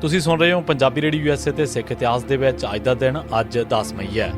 ਤੁਸੀਂ ਸੁਣ ਰਹੇ ਹੋ ਪੰਜਾਬੀ ਰੇਡੀਓ ਯੂਐਸਏ ਤੇ ਸਿੱਖ ਇਤਿਹਾਸ ਦੇ ਵਿੱਚ ਅੱਜ ਦਾ ਦਿਨ, ਅੱਜ 10 ਮਈ ਹੈ।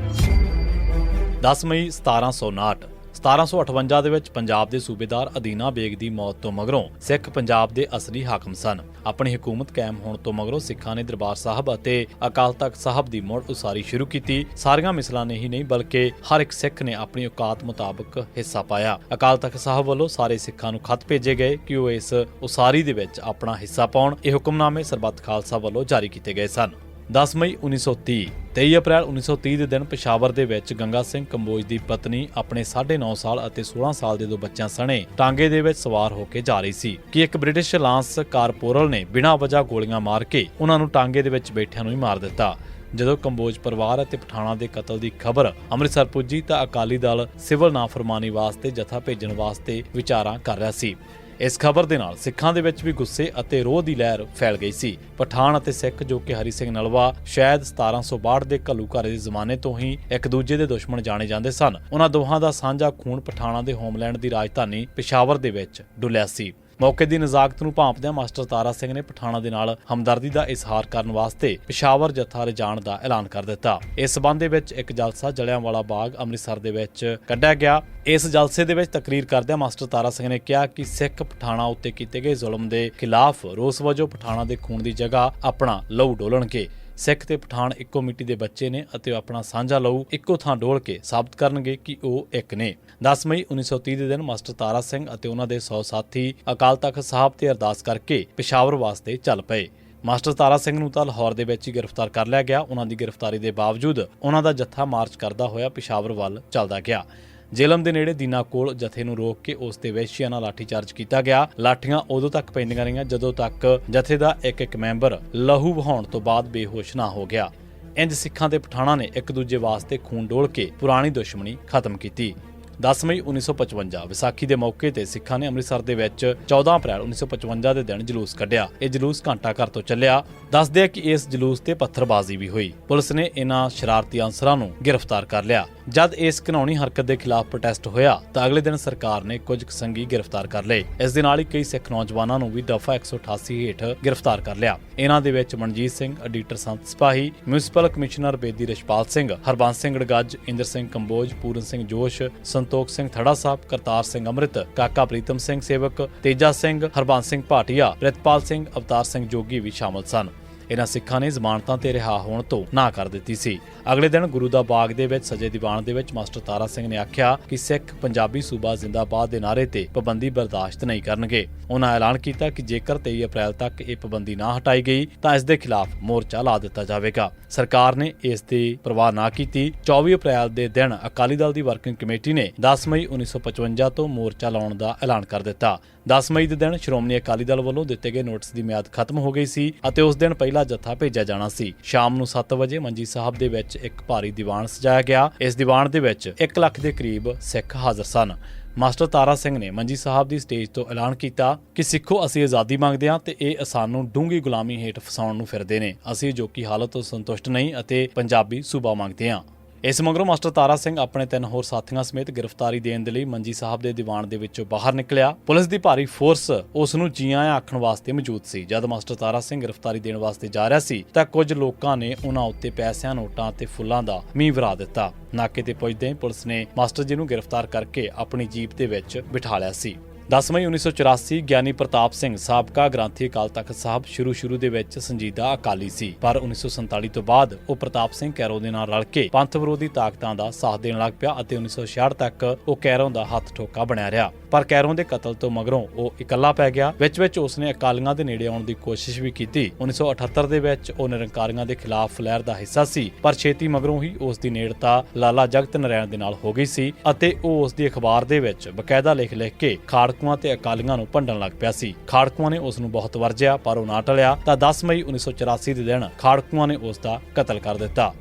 10 ਮਈ 1759 1758 ਦੇ ਵਿੱਚ ਪੰਜਾਬ ਦੇ ਸੂਬੇਦਾਰ ਅਦੀਨਾ ਬੇਗ ਦੀ ਮੌਤ ਤੋਂ ਮਗਰੋਂ ਸਿੱਖ ਪੰਜਾਬ ਦੇ ਅਸਲੀ ਹਾਕਮ ਸਨ। ਆਪਣੀ ਹਕੂਮਤ ਕਾਇਮ ਹੋਣ ਤੋਂ ਮਗਰੋਂ ਸਿੱਖਾਂ ਨੇ ਦਰਬਾਰ ਸਾਹਿਬ ਅਤੇ ਅਕਾਲ ਤਖਤ ਸਾਹਿਬ ਦੀ ਮੁੜ ਉਸਾਰੀ ਸ਼ੁਰੂ ਕੀਤੀ। ਸਾਰੀਆਂ ਮਿਸਲਾਂ ਨੇ ਹੀ ਨਹੀਂ, ਬਲਕਿ ਹਰ ਇੱਕ ਸਿੱਖ ਨੇ ਆਪਣੀ ਔਕਾਤ ਮੁਤਾਬਕ ਹਿੱਸਾ ਪਾਇਆ। ਅਕਾਲ ਤਖਤ ਸਾਹਿਬ ਵੱਲੋਂ ਸਾਰੇ ਸਿੱਖਾਂ ਨੂੰ ਖਤ ਭੇਜੇ ਗਏ ਕਿ ਉਹ ਇਸ ਉਸਾਰੀ ਦੇ ਵਿੱਚ ਆਪਣਾ ਹਿੱਸਾ ਪਾਉਣ। ਇਹ ਹੁਕਮਨਾਮੇ ਸਰਬੱਤ ਖਾਲਸਾ ਵੱਲੋਂ ਜਾਰੀ ਕੀਤੇ ਗਏ ਸਨ। 10 ਮਈ 1930 23 ਅਪ੍ਰੈਲ 1930 ਦੇ ਦਿਨ ਪਸ਼ਾਵਰ ਦੇ ਵਿੱਚ ਗੰਗਾ ਸਿੰਘ ਕੰਬੋਜ ਦੀ ਪਤਨੀ ਆਪਣੇ 9.5 ਸਾਲ ਅਤੇ 16 ਸਾਲ ਦੇ ਦੋ ਬੱਚਿਆਂ ਸਣੇ ਟਾਂਗੇ ਦੇ ਵਿੱਚ ਸਵਾਰ ਹੋ ਕੇ ਜਾ ਰਹੀ ਸੀ ਕਿ ਇੱਕ ਬ੍ਰਿਟਿਸ਼ ਲਾਂਸ ਕਾਰਪੋਰਲ ਨੇ ਬਿਨਾਂ ਵਜ੍ਹਾ ਗੋਲੀਆਂ ਮਾਰ ਕੇ ਉਹਨਾਂ ਨੂੰ ਟਾਂਗੇ ਦੇ ਵਿੱਚ ਬੈਠਿਆਂ ਨੂੰ ਹੀ ਮਾਰ ਦਿੱਤਾ। ਜਦੋਂ ਕੰਬੋਜ ਪਰਿਵਾਰ ਅਤੇ ਪਠਾਣਾ ਦੇ ਕਤਲ ਦੀ ਖਬਰ ਅੰਮ੍ਰਿਤਸਰ ਪੁੱਜੀ ਤਾਂ ਅਕਾਲੀ ਦਲ ਸਿਵਲ ਨਾਫਰਮਾਨੀ ਵਾਸਤੇ ਜਥਾ ਭੇਜਣ ਵਾਸਤੇ ਵਿਚਾਰਾਂ ਕਰ ਰਿਹਾ ਸੀ। ਇਸ ਖਬਰ ਦੇ ਨਾਲ ਸਿੱਖਾਂ ਦੇ ਵਿੱਚ ਵੀ ਗੁੱਸੇ ਅਤੇ ਰੋਹ ਦੀ ਲਹਿਰ ਫੈਲ ਗਈ ਸੀ। ਪਠਾਨ ਅਤੇ ਸਿੱਖ ਜੋ ਕਿ ਹਰੀ ਸਿੰਘ ਨਲਵਾ ਸ਼ਾਇਦ 1762 ਦੇ ਘੱਲੂਘਾਰੇ ਦੇ ਜ਼ਮਾਨੇ ਤੋਂ ਹੀ ਇੱਕ ਦੂਜੇ ਦੇ ਦੁਸ਼ਮਣ ਜਾਣੇ ਜਾਂਦੇ ਸਨ। ਉਹਨਾਂ ਦੋਹਾਂ ਦਾ ਸਾਂਝਾ ਖੂਨ ਪਠਾਣਾ ਦੇ ਹੋਮਲੈਂਡ ਦੀ ਰਾਜਧਾਨੀ ਪਿਸ਼ਾਵਰ ਦੇ ਵਿੱਚ ਡੁੱਲਿਆ ਸੀ। ਮੌਕੇ ਦੀ ਨਜ਼ਾਕਤ ਨੂੰ ਭਾਂਪਦਿਆਂ ਮਾਸਟਰ ਤਾਰਾ ਸਿੰਘ ਨੇ ਪਠਾਣਾ ਦੇ ਨਾਲ ਹਮਦਰਦੀ ਦਾ ਇਜ਼ਹਾਰ ਕਰਨ ਵਾਸਤੇ ਪਿਸ਼ਾਵਰ ਜੱਥਾ ਰਜਾਣ ਦਾ ਐਲਾਨ ਕਰ ਦਿੱਤਾ। ਇਸ ਸਬੰਧ ਦੇ ਵਿੱਚ ਇੱਕ ਜਲਸਾ ਜਲਿਆਂਵਾਲਾ ਬਾਗ ਅੰਮ੍ਰਿਤਸਰ ਦੇ ਵਿੱਚ ਕੱਢਿਆ ਗਿਆ। ਇਸ ਜਲਸੇ ਦੇ ਵਿੱਚ ਤਕਰੀਰ ਕਰਦਿਆਂ ਮਾਸਟਰ ਤਾਰਾ ਸਿੰਘ ਨੇ ਕਿਹਾ ਕਿ ਸਿੱਖ ਪਠਾਣਾ ਉੱਤੇ ਕੀਤੇ ਗਏ ਜ਼ੁਲਮ ਦੇ ਖਿਲਾਫ ਰੋਸ ਵਜੋਂ ਪਠਾਣਾ ਦੇ ਖੂਨ ਦੀ ਜਗ੍ਹਾ ਆਪਣਾ ਲਹੂ ਡੋਲਣਗੇ। ਸਿੱਖ ਤੇ ਪਠਾਨ ਇੱਕੋ ਮਿੱਟੀ ਦੇ ਬੱਚੇ ਨੇ ਅਤੇ ਉਹ ਆਪਣਾ ਸਾਂਝਾ ਲਹੂ ਇੱਕੋ ਥਾਂ ਡੋਲ ਕੇ ਸਾਬਤ ਕਰਨਗੇ ਕਿ ਉਹ ਇੱਕ ਨੇ। 10 ਮਈ 1930 ਦੇ ਦਿਨ ਮਾਸਟਰ ਤਾਰਾ ਸਿੰਘ ਅਤੇ ਉਹਨਾਂ ਦੇ 100 ਸਾਥੀ ਅਕਾਲ ਤਖਤ ਸਾਹਿਬ ਤੇ ਅਰਦਾਸ ਕਰਕੇ ਪਿਸ਼ਾਵਰ ਵਾਸਤੇ ਚੱਲ ਪਏ। ਮਾਸਟਰ ਤਾਰਾ ਸਿੰਘ ਨੂੰ ਤਾਂ ਲਾਹੌਰ ਦੇ ਵਿੱਚ ਹੀ ਗ੍ਰਿਫਤਾਰ ਕਰ ਲਿਆ ਗਿਆ। ਉਹਨਾਂ ਦੀ ਗ੍ਰਿਫਤਾਰੀ ਦੇ ਬਾਵਜੂਦ ਉਹਨਾਂ ਦਾ ਜੱਥਾ ਮਾਰਚ ਕਰਦਾ ਹੋਇਆ ਪਿਸ਼ਾਵਰ ਵੱਲ ਚੱਲਦਾ ਗਿਆ। ਜੇਲਮ ਦੇ ਨੇੜੇ ਦੀਨਾ ਕੋਲ ਜਥੇ ਨੂੰ ਰੋਕ ਕੇ ਉਸ ਤੇ ਵੈਸ਼ੀਆਂ ਨਾਲ ਲਾਠੀਚਾਰਜ ਕੀਤਾ ਗਿਆ। ਲਾਠੀਆਂ ਉਦੋਂ ਤੱਕ ਪੈਂਦੀਆਂ ਰਹੀਆਂ ਜਦੋਂ ਤੱਕ ਜਥੇ ਦਾ ਇੱਕ ਇੱਕ ਮੈਂਬਰ ਲਹੂ ਵਹਾਉਣ ਤੋਂ ਬਾਅਦ ਬੇਹੋਸ਼ ਨਾ ਹੋ ਗਿਆ। ਇੰਜ ਸਿੱਖਾਂ ਦੇ ਪਠਾਣਾ ਨੇ ਇੱਕ ਦੂਜੇ ਵਾਸਤੇ ਖੂਨ ਡੋਲ ਕੇ ਪੁਰਾਣੀ ਦੁਸ਼ਮਣੀ ਖਤਮ ਕੀਤੀ। 10 ਮਈ 1955 ਵਿਸਾਖੀ ਦੇ ਮੌਕੇ ਤੇ ਸਿੱਖਾਂ ਨੇ ਅੰਮ੍ਰਿਤਸਰ ਦੇ ਵਿੱਚ 14 ਅਪ੍ਰੈਲ 1955 ਦੇ ਦਿਨ ਜਲੂਸ ਕੱਢਿਆ। ਇਹ ਜਲੂਸ ਘੰਟਾ ਘਰ ਤੋਂ ਚੱਲਿਆ। ਦੱਸਦੇ ਆ ਕਿ ਇਸ ਜਲੂਸ ਤੇ ਪੱਥਰਬਾਜ਼ੀ ਵੀ ਹੋਈ। ਪੁਲਿਸ ਨੇ ਇਹਨਾਂ ਸ਼ਰਾਰਤੀ ਅਨਸਰਾਂ ਨੂੰ ਗ੍ਰਿਫਤਾਰ ਕਰ ਲਿਆ। ਜਦ ਇਸ ਘਿਨੌਣੀ ਹਰਕਤ ਦੇ ਖਿਲਾਫ ਪ੍ਰੋਟੈਸਟ ਹੋਇਆ, ਤਾਂ ਅਗਲੇ ਦਿਨ ਸਰਕਾਰ ਨੇ ਕੁਝ ਸੰਗੀ ਗ੍ਰਿਫਤਾਰ ਕਰ ਲਏ। ਇਸ ਦੇ ਨਾਲ ਹੀ ਕਈ ਸਿੱਖ ਨੌਜਵਾਨਾਂ ਨੂੰ ਵੀ ਦਫਾ 188 ਹੇਠ ਗ੍ਰਿਫਤਾਰ ਕਰ ਲਿਆ। ਇਹਨਾਂ ਦੇ ਵਿੱਚ Manjeet Singh, editor Sant Sipahi municipal commissioner Bedi Rashpal Singh, Harbans Singh Gargajj Inder Singh Kamboj, Puran Singh Josh, Santokh Singh Thara Sahib, Kartar Singh Amrit, Kaka Pritam Singh ਸੇਵਕ, ਤੇਜਾ ਸਿੰਘ, ਹਰਬੰਸ ਸਿੰਘ ਭਾਟੀਆ, ਪ੍ਰਿਤਪਾਲ ਸਿੰਘ, ਅਵਤਾਰ ਸਿੰਘ ਜੋਗੀ ਵੀ ਸ਼ਾਮਲ ਸਨ। ਇਹਨਾਂ ਸਿੱਖਾਂ ਨੇ ਜ਼ਮਾਨਤਾਂ ਤੇ ਰਿਹਾ ਹੋਣ ਤੋਂ ਨਾ ਕਰ ਦਿੱਤੀ ਸੀ। ਅਗਲੇ ਦਿਨ ਗੁਰੂ ਦਾ ਬਾਗ ਦੇ ਵਿੱਚ ਸਜੇ ਦੀਵਾਨ ਦੇ ਵਿੱਚ ਮਾਸਟਰ ਤਾਰਾ ਸਿੰਘ ਨੇ ਆਖਿਆ ਕਿ ਸਿੱਖ ਪੰਜਾਬੀ ਸੂਬਾ ਜ਼ਿੰਦਾਬਾਦ ਦੇ ਨਾਰੇ ਤੇ ਪਾਬੰਦੀ ਬਰਦਾਸ਼ਤ ਨਹੀਂ ਕਰਨਗੇ। ਉਹਨਾਂ ਐਲਾਨ ਕੀਤਾ ਕਿ ਜੇਕਰ 23 ਅਪ੍ਰੈਲ ਤੱਕ ਇਹ ਪਾਬੰਦੀ ਨਾ ਹਟਾਈ ਗਈ, ਤਾਂ ਇਸ ਦੇ ਖਿਲਾਫ ਮੋਰਚਾ ਲਾ ਦਿੱਤਾ ਜਾਵੇਗਾ। ਸਰਕਾਰ ਨੇ ਇਸ ਦੀ ਪਰਵਾਹ ਨਾ ਕੀਤੀ। 24 ਅਪ੍ਰੈਲ ਦੇ ਦਿਨ ਅਕਾਲੀ ਦਲ ਦੀ ਵਰਕਿੰਗ ਕਮੇਟੀ ਨੇ 10 ਮਈ 1955 ਤੋਂ ਮੋਰਚਾ ਲਾਉਣ ਦਾ ਐਲਾਨ ਕਰ ਦਿੱਤਾ। 10 ਮਈ ਦੇ ਦਿਨ ਸ਼੍ਰੋਮਣੀ ਅਕਾਲੀ ਦਲ ਵੱਲੋਂ ਦਿੱਤੇ ਗਏ ਨੋਟਿਸ ਦੀ ਮਿਆਦ ਖਤਮ ਹੋ ਗਈ ਸੀ ਅਤੇ ਉਸ ਦਿਨ ਪਹਿਲਾ ਜੱਥਾ ਭੇਜਿਆ ਜਾਣਾ ਸੀ। ਸ਼ਾਮ ਨੂੰ 7 ਵਜੇ ਮੰਜੀ ਸਾਹਿਬ ਦੇ ਵਿੱਚ ਇੱਕ ਭਾਰੀ ਦੀਵਾਨ ਸਜਾਇਆ ਗਿਆ। ਇਸ ਦੀਵਾਨ ਦੇ ਵਿੱਚ 1 ਲੱਖ ਦੇ ਕਰੀਬ ਸਿੱਖ ਹਾਜ਼ਰ ਸਨ। ਮਾਸਟਰ ਤਾਰਾ ਸਿੰਘ ਨੇ ਮੰਜੀ ਸਾਹਿਬ ਦੀ ਸਟੇਜ ਤੋਂ ਐਲਾਨ ਕੀਤਾ ਕਿ ਸਿੱਖੋ ਅਸੀਂ ਆਜ਼ਾਦੀ ਮੰਗਦੇ ਹਾਂ ਤੇ ਇਹ ਸਾਨੂੰ ਡੂੰਗੀ ਗੁਲਾਮੀ ਹੇਠ ਫਸਾਉਣ ਨੂੰ ਫਿਰਦੇ ਨੇ। ਅਸੀਂ ਜੋ ਕਿ ਹਾਲਤ ਤੋਂ ਸੰਤੁਸ਼ਟ ਨਹੀਂ ਅਤੇ ਪੰਜਾਬੀ ਸੂਬਾ ਮੰਗਦੇ ਹਾਂ। ਇਸ ਮਗਰੋਂ ਮਾਸਟਰ ਤਾਰਾ ਸਿੰਘ ਆਪਣੇ ਤਿੰਨ ਹੋਰ ਸਾਥੀਆਂ ਸਮੇਤ ਗ੍ਰਿਫਤਾਰੀ ਦੇਣ ਦੇ ਲਈ ਮੰਜੀ ਸਾਹਿਬ ਦੇ ਦੀਵਾਨ ਦੇ ਵਿੱਚੋਂ ਬਾਹਰ ਨਿਕਲਿਆ। ਪੁਲਿਸ ਦੀ ਭਾਰੀ ਫੋਰਸ ਉਸ ਨੂੰ ਜੀਆਂ ਆਖਣ ਵਾਸਤੇ ਮੌਜੂਦ ਸੀ। ਜਦ ਮਾਸਟਰ ਤਾਰਾ ਸਿੰਘ ਗ੍ਰਿਫਤਾਰੀ ਦੇਣ ਵਾਸਤੇ ਜਾ ਰਿਹਾ ਸੀ, ਤਾਂ ਕੁਝ ਲੋਕਾਂ ਨੇ ਉਹਨਾਂ ਉੱਤੇ ਪੈਸਿਆਂ, ਨੋਟਾਂ ਅਤੇ ਫੁੱਲਾਂ ਦਾ ਮੀਂਹ ਵਰਾ ਦਿੱਤਾ। ਨਾਕੇ ਤੇ ਪਹੁੰਚਦੇ ਪੁਲਿਸ ਨੇ ਮਾਸਟਰ ਜੀ ਨੂੰ ਗ੍ਰਿਫਤਾਰ ਕਰਕੇ ਆਪਣੀ ਜੀਪ ਦੇ ਵਿੱਚ ਬਿਠਾ ਲਿਆ ਸੀ। 10 ਮਈ 1984 ਗਿਆਨੀ ਪ੍ਰਤਾਪ ਸਿੰਘ ਸਾਬਕਾ ਗ੍ਰੰਥੀ ਅਕਾਲ ਤਖਤ ਸਾਹਿਬ ਸ਼ੁਰੂ ਸ਼ੁਰੂ ਦੇ ਵਿੱਚ ਸੰਜੀਦਾ ਅਕਾਲੀ ਸੀ। ਪਰ 1947 ਤੋਂ ਬਾਅਦ ਉਹ ਪ੍ਰਤਾਪ ਸਿੰਘ ਕੈਰੋ ਦੇ ਨਾਲ ਰਲ ਕੇ ਪੰਥ ਵਿਰੋਧੀ ਤਾਕਤਾਂ ਦਾ ਸਾਥ ਦੇਣ ਲੱਗ ਪਿਆ ਅਤੇ 1966 ਤੱਕ ਉਹ ਕੈਰੋਂ ਦਾ ਹੱਥ ਠੋਕਾ ਬਣਿਆ ਰਿਹਾ। ਪਰ ਕੈਰੋਂ ਦੇ ਕਤਲ ਤੋਂ ਮਗਰੋਂ ਉਹ ਇਕੱਲਾ ਪੈ ਗਿਆ, ਵਿੱਚ ਵਿੱਚ ਉਸਨੇ ਅਕਾਲੀਆਂ ਦੇ ਨੇੜੇ ਆਉਣ ਦੀ ਕੋਸ਼ਿਸ਼ ਵੀ ਕੀਤੀ। 1978 ਦੇ ਵਿੱਚ ਉਹ ਨਿਰੰਕਾਰੀਆਂ ਦੇ ਖਿਲਾਫ ਲਹਿਰ ਦਾ ਹਿੱਸਾ ਸੀ, ਪਰ ਛੇਤੀ ਮਗਰੋਂ ਹੀ ਉਸ ਦੀ ਨੇੜਤਾ ਲਾਲਾ ਜਗਤ ਨਾਰਾਇਣ ਦੇ ਨਾਲ ਹੋ ਗਈ ਸੀ ਅਤੇ ਉਹ ਉਸ ਦੀ ਅਖਬਾਰ ਦੇ ਵਿੱਚ ਬਕਾਇਦਾ ਲਿਖ ਲਿਖ ਕੇ ਖਾੜਕੂਆਂ ਤੇ ਅਕਾਲੀਆਂ ਨੂੰ ਭੰਡਣ ਲੱਗ ਪਿਆ ਸੀ। ਖਾੜਕੂਆਂ ਨੇ ਉਸ ਨੂੰ ਬਹੁਤ ਵਰਜਿਆ, ਪਰ ਉਹ ਨਾ ਟਲਿਆ ਤਾਂ 10 ਮਈ 1984 ਦੇ ਦਿਨ ਖਾੜਕੂਆਂ ਨੇ ਉਸ ਦਾ ਕਤਲ ਕਰ ਦਿੱਤਾ।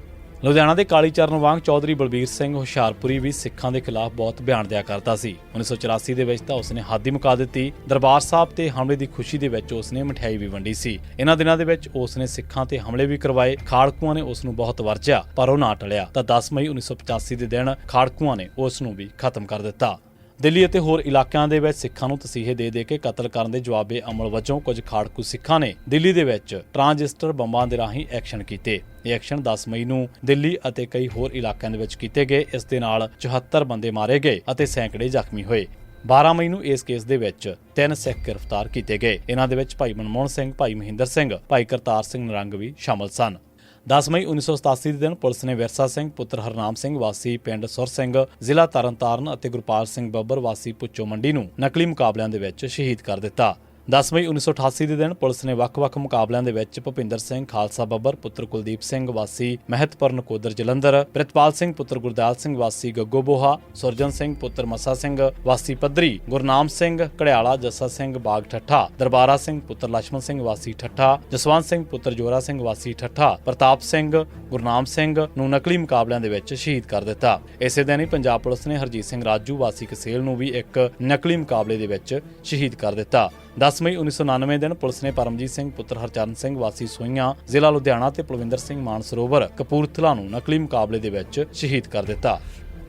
ਲੁਧਿਆਣਾ ਦੇ ਕਾਲੀ ਚਰਨ ਵਾਂਗ ਚੌਧਰੀ ਬਲਬੀਰ ਸਿੰਘ ਹੁਸ਼ਿਆਰਪੁਰੀ ਵੀ ਸਿੱਖਾਂ ਦੇ ਖਿਲਾਫ ਬਹੁਤ ਬਿਆਨ ਦਿਆ ਕਰਦਾ ਸੀ। 1984 ਦੇ ਵਿੱਚ ਤਾਂ ਉਸਨੇ ਹਾਦੀ ਮੁਕਾ ਦਿੱਤੀ। ਦਰਬਾਰ ਸਾਹਿਬ ਤੇ ਹਮਲੇ ਦੀ ਖੁਸ਼ੀ ਦੇ ਵਿੱਚ ਉਸਨੇ ਮਠਿਆਈ ਵੀ ਵੰਡੀ ਸੀ। ਇਹਨਾਂ ਦਿਨਾਂ ਦੇ ਵਿੱਚ ਉਸਨੇ ਸਿੱਖਾਂ ਤੇ ਹਮਲੇ ਵੀ ਕਰਵਾਏ। ਖਾੜਕੂਆਂ ਨੇ ਉਸ ਨੂੰ ਬਹੁਤ ਵਰਜਿਆ, ਪਰ ਉਹ ਨਾ ਟਲਿਆ ਤਾਂ 10 ਮਈ 1985 ਦੇ ਦਿਨ ਖਾੜਕੂਆਂ ਨੇ ਉਸ ਨੂੰ ਵੀ ਖਤਮ ਕਰ ਦਿੱਤਾ। ਦਿੱਲੀ ਅਤੇ ਹੋਰ ਇਲਾਕਿਆਂ ਦੇ ਵਿੱਚ ਸਿੱਖਾਂ ਨੂੰ ਤਸੀਹੇ ਦੇ ਦੇ ਕੇ ਕਤਲ ਕਰਨ ਦੇ ਜਵਾਬੇ ਅਮਲ ਵਜੋਂ ਕੁਝ ਖਾੜਕੂ ਸਿੱਖਾਂ ਨੇ ਦਿੱਲੀ ਦੇ ਵਿੱਚ ਟਰਾਂਜਿਸਟਰ ਬੰਬਾਂ ਦੇ ਰਾਹੀਂ ਐਕਸ਼ਨ ਕੀਤੇ। ਇਹ ਐਕਸ਼ਨ 10 ਮਈ ਨੂੰ ਦਿੱਲੀ ਅਤੇ ਕਈ ਹੋਰ ਇਲਾਕਿਆਂ ਦੇ ਵਿੱਚ ਕੀਤੇ ਗਏ। ਇਸ ਦੇ ਨਾਲ 74 ਬੰਦੇ ਮਾਰੇ ਗਏ ਅਤੇ ਸੈਂਕੜੇ ਜ਼ਖਮੀ ਹੋਏ। 12 ਮਈ ਨੂੰ ਇਸ ਕੇਸ ਦੇ ਵਿੱਚ ਤਿੰਨ ਸਿੱਖ ਗ੍ਰਿਫਤਾਰ ਕੀਤੇ ਗਏ। ਇਹਨਾਂ ਦੇ ਵਿੱਚ ਭਾਈ ਮਨਮੋਹਨ ਸਿੰਘ, ਭਾਈ ਮਹਿੰਦਰ ਸਿੰਘ, ਭਾਈ ਕਰਤਾਰ ਸਿੰਘ ਨਰੰਗ ਵੀ ਸ਼ਾਮਲ ਸਨ। 10 ਮਈ 1987 ਦੇ ਦਿਨ ਪੁਲਿਸ ਨੇ ਵਿਰਸਾ ਸਿੰਘ, ਪੁੱਤਰ ਹਰਨਾਮ ਸਿੰਘ, ਵਾਸੀ ਪਿੰਡ ਸੁਰ ਸਿੰਘ, ਜ਼ਿਲ੍ਹਾ ਤਰਨਤਾਰਨ ਅਤੇ ਗੁਰਪਾਲ ਸਿੰਘ ਬੱਬਰ, ਵਾਸੀ ਪੁੱਚੋ ਮੰਡੀ ਨੂੰ ਨਕਲੀ ਮੁਕਾਬਲਿਆਂ ਦੇ ਵਿੱਚ ਸ਼ਹੀਦ ਕਰ ਦਿੱਤਾ। 10 ਮਈ 1988 ਦੇ ਦਿਨ ਪੁਲਿਸ ਨੇ ਵੱਖ-ਵੱਖ ਮੁਕਾਬਲਿਆਂ ਦੇ ਵਿੱਚ ਭੁਪਿੰਦਰ ਸਿੰਘ, ਖਾਲਸਾ ਬੱਬਰ, ਪੁੱਤਰ ਕੁਲਦੀਪ ਸਿੰਘ ਵਾਸੀ ਮਹਿਤਪੁਰ ਨਕੋਦਰ ਜਲੰਧਰ, ਪ੍ਰਿਤਪਾਲ ਸਿੰਘ, ਪੁੱਤਰ ਗੁਰਦਾਸ ਸਿੰਘ ਵਾਸੀ ਗੱਗੋ ਬੋਹਾ, ਸੁਰਜਨ ਸਿੰਘ, ਪੁੱਤਰ ਮਸਾ ਸਿੰਘ ਵਾਸੀ ਪੱਧਰੀ, ਗੁਰਨਾਮ ਸਿੰਘ, ਘੜਿਆਲਾ, ਜੱਸਾ ਸਿੰਘ ਬਾਗ ਠੱਠਾ, ਦਰਬਾਰਾ ਸਿੰਘ, ਪੁੱਤਰ ਲక్ష్మణ ਸਿੰਘ ਵਾਸੀ ਠੱਠਾ, ਜਸਵੰਤ ਸਿੰਘ, ਪੁੱਤਰ ਜੋਰਾ ਸਿੰਘ ਵਾਸੀ ਠੱਠਾ, ਪ੍ਰਤਾਪ ਸਿੰਘ, ਗੁਰਨਾਮ ਸਿੰਘ ਨੂੰ ਨਕਲੀ ਮੁਕਾਬਲਿਆਂ ਦੇ ਵਿੱਚ ਸ਼ਹੀਦ ਕਰ ਦਿੱਤਾ। ਇਸੇ ਦਿਨ ਹੀ ਪੰਜਾਬ ਪੁਲਿਸ ਨੇ ਹਰਜੀਤ ਸਿੰਘ ਰਾਜੂ ਵਾਸੀ ਕਸੇਲ ਨੂੰ ਵੀ ਇੱਕ ਨਕਲੀ ਮੁਕਾਬਲੇ ਦੇ ਵਿੱਚ ਸ਼ਹੀਦ ਕਰ ਦਿੱਤਾ। 10 ਮਈ 1999 ਦਿਨ ਪੁਲਿਸ ਨੇ ਪਰਮਜੀਤ ਸਿੰਘ, ਪੁੱਤਰ ਹਰਚਰਨ ਸਿੰਘ, ਵਾਸੀ ਸੋਈਆਂ ਜ਼ਿਲ੍ਹਾ ਲੁਧਿਆਣਾ ਤੇ ਪਲਵਿੰਦਰ ਸਿੰਘ ਮਾਨਸਰੋਵਰ ਕਪੂਰਥਲਾ ਨੂੰ ਨਕਲੀ ਮੁਕਾਬਲੇ ਦੇ ਵਿੱਚ ਸ਼ਹੀਦ ਕਰ ਦਿੱਤਾ।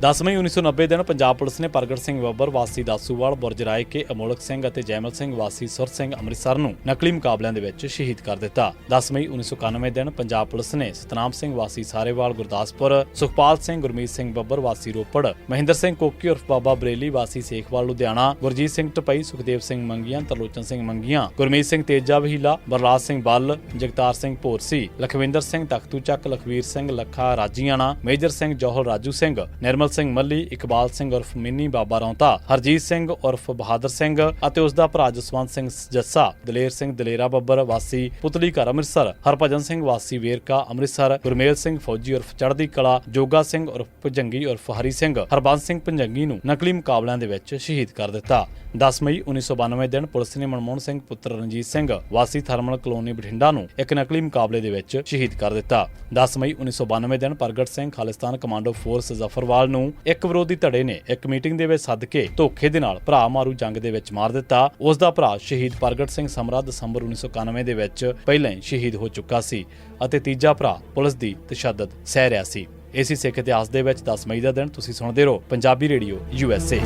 10 ਮਈ 1990 ਦਿਨ ਪੰਜਾਬ ਪੁਲਿਸ ਨੇ ਪ੍ਰਗਟ ਸਿੰਘ ਬੱਬਰ, ਵਾਸੀ ਦਾਸੂਵਾਲ, ਬੁਰਜ ਰਾਏ, ਕੇ ਅਮੋਲਕ ਸਿੰਘ ਅਤੇ ਜੈਮਲ ਸਿੰਘ, ਵਾਸੀ ਸੁਰ ਸਿੰਘ ਅੰਮ੍ਰਿਤਸਰ ਨੂੰ ਨਕਲੀ ਮੁਕਾਬਲਿਆਂ ਦੇ ਵਿੱਚ ਸ਼ਹੀਦ ਕਰ ਦਿੱਤਾ। 10 ਮਈ 1991 ਦਿਨ ਪੰਜਾਬ ਪੁਲਿਸ ਨੇ ਸਤਨਾਮ ਸਿੰਘ, ਵਾਸੀ ਸਾਰੇਵਾਲ, ਗੁਰਦਾਸਪੁਰ, ਸੁਖਪਾਲ ਸਿੰਘ, ਗੁਰਮੀਤ ਸਿੰਘ ਬੱਬਰ, ਵਾਸੀ ਰੋਪੜ, ਮਹਿੰਦਰ ਸਿੰਘ ਕੋਕੀ ਉਰਫ ਬਾਬਾ ਬਰੇਲੀ, ਵਾਸੀ ਸੇਖਵਾਲ, ਲੁਧਿਆਣਾ, ਗੁਰਜੀਤ ਸਿੰਘ ਟਪਈ ਸੁਖਦੇਵ ਸਿੰਘ ਮੰਗੀਆਂ, ਤਰਲੋਚਨ ਸਿੰਘ ਮੰਗੀਆਂ, ਗੁਰਮੀਤ ਸਿੰਘ ਤੇਜਾ ਵਹੀਲਾ ਬਰਲਾਦ ਸਿੰਘ ਬੱਲ, ਜਗਤਾਰ ਸਿੰਘ ਭੋਰਸੀ, ਲਖਵਿੰਦਰ ਸਿੰਘ ਤਖਤੂ ਚੱਕ, ਲਖਵੀਰ ਸਿੰਘ ਲੱਖਾ ਰਾਜੀਆਣਾ, ਮੇਜਰ ਸਿੰਘ ਜੋਹਲ ਰਾਜੂ ਸਿੰਘ, ਨਿਰਮਲ ਸਿੰਘ ਮੱਲੀ, ਇਕਬਾਲ ਸਿੰਘ ਉਰਫ ਮਿੰਨੀ, ਬਾਬਾ ਰੌਂਤਾ, ਹਰਜੀਤ ਸਿੰਘ ਉਰਫ ਬਹਾਦਰ ਸਿੰਘ ਅਤੇ ਉਸ ਦਾ ਭਰਾ ਜਸਵੰਤ ਸਿੰਘ ਜੱਸਾ, ਦਲੇਰ ਸਿੰਘ ਦਲੇਰਾ ਬੱਬਰ, ਵਾਸੀ ਪੁਤਲੀ ਘਰ ਅੰਮ੍ਰਿਤਸਰ, ਹਰਭਜਨ ਸਿੰਘ, ਵਾਸੀ ਵੇਰਕਾ ਅੰਮ੍ਰਿਤਸਰ, ਗੁਰਮੇਲ ਸਿੰਘ ਫੌਜੀ ਉਰਫ ਚੜ੍ਹਦੀ ਕਲਾ, ਜੋਗਾ ਸਿੰਘ ਉਰਫ ਭਜੰਗੀ ਉਰਫ ਹਰੀ ਸਿੰਘ, ਹਰਬੰਸ ਸਿੰਘ ਭਜੰਗੀ ਨੂੰ ਨਕਲੀ ਮੁਕਾਬਲਿਆਂ ਦੇ ਵਿੱਚ ਸ਼ਹੀਦ ਕਰ ਦਿੱਤਾ। 10 ਮਈ 1992 ਦਿਨ ਪੁਲਿਸ ਨੇ ਮਨਮੋਹਨ ਸਿੰਘ, ਪੁੱਤਰ ਰਣਜੀਤ ਸਿੰਘ, ਵਾਸੀ ਥਰਮਲ ਕਲੋਨੀ ਬਠਿੰਡਾ ਨੂੰ ਇੱਕ ਨਕਲੀ ਮੁਕਾਬਲੇ ਦੇ ਵਿੱਚ ਸ਼ਹੀਦ ਕਰ ਦਿੱਤਾ। 10 ਮਈ 1992 ਦਿਨ ਪ੍ਰਗਟ ਸਿੰਘ, ਖਾਲਿਸਤਾਨ ਕਮਾਂਡੋ ਫੋਰਸ ਜ਼ਫਰਵਾਲ ਨੂੰ ਇੱਕ ਵਿਰੋਧੀ ਧੜੇ ਨੇ ਇੱਕ ਮੀਟਿੰਗ ਦੇ ਵਿੱਚ ਸੱਦ ਕੇ ਧੋਖੇ ਦੇ ਨਾਲ ਭਰਾ ਮਾਰੂ ਜੰਗ ਦੇ ਵਿੱਚ ਮਾਰ ਦਿੱਤਾ। ਉਸ ਦਾ ਭਰਾ ਸ਼ਹੀਦ ਪ੍ਰਗਟ ਸਿੰਘ ਸਮਰਾ ਦਸੰਬਰ 1991 ਦੇ ਵਿੱਚ ਪਹਿਲਾਂ ਹੀ ਸ਼ਹੀਦ ਹੋ ਚੁੱਕਾ ਸੀ ਅਤੇ ਤੀਜਾ ਭਰਾ ਪੁਲਿਸ ਦੀ ਤਸ਼ੱਦਦ ਸਹਿ ਰਿਹਾ ਸੀ। ਇਸੇ ਸਿੱਖ ਇਤਿਹਾਸ ਦੇ ਵਿੱਚ 10 ਮਈ ਦਾ ਦਿਨ ਤੁਸੀਂ ਸੁਣਦੇ ਰਹੋ। Punjabi radio U S A.